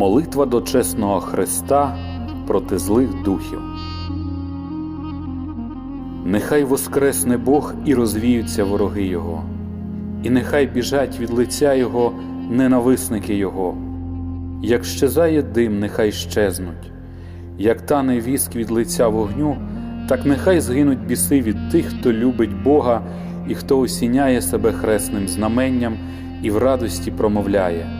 Молитва до чесного Христа проти злих духів. Нехай воскресне Бог і розвіються вороги Його, і нехай біжать від лиця Його ненависники Його, як щезає дим, нехай щезнуть, як тане віск від лиця вогню, так нехай згинуть біси від тих, хто любить Бога і хто осіняє себе хресним знаменням і в радості промовляє.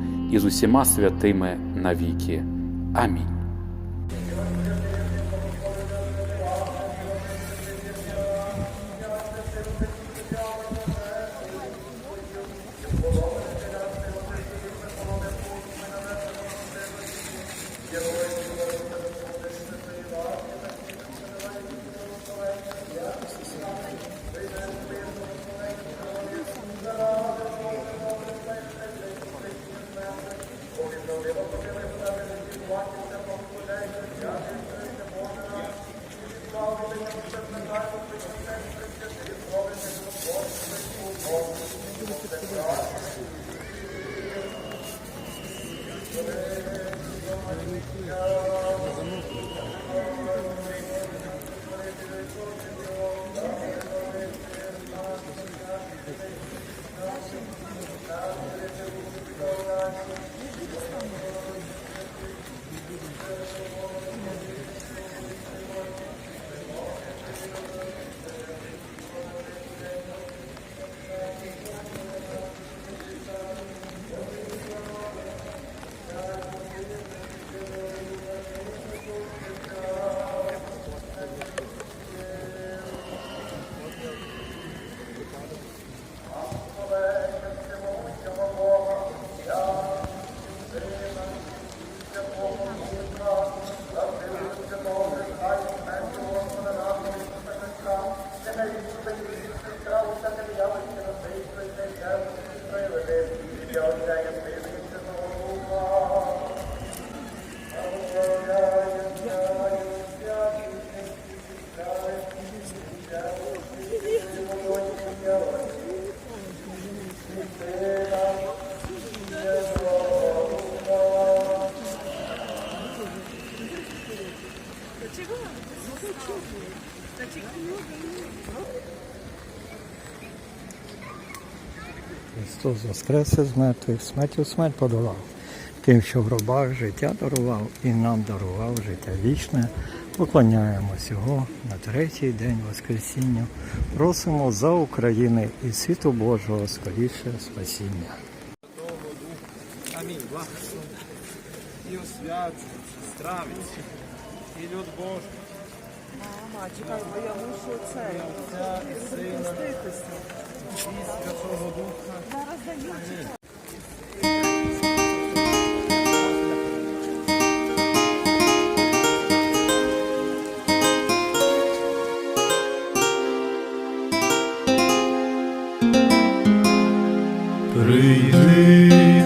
і з усіма святими навіки. Амінь. Thank you. Христос воскрес із мертвих, смертю смерть подолав. Тим, що в гробах життя дарував і нам дарував життя вічне. Поклоняємось Його на третій день Воскресіння. Просимо за України і світу Божого скоріше спасіння. Амінь. І освячується, стравиться. І люд Божий. Мама, чекай, бо я мушу це розпуститися. Зараз даю. Прийди,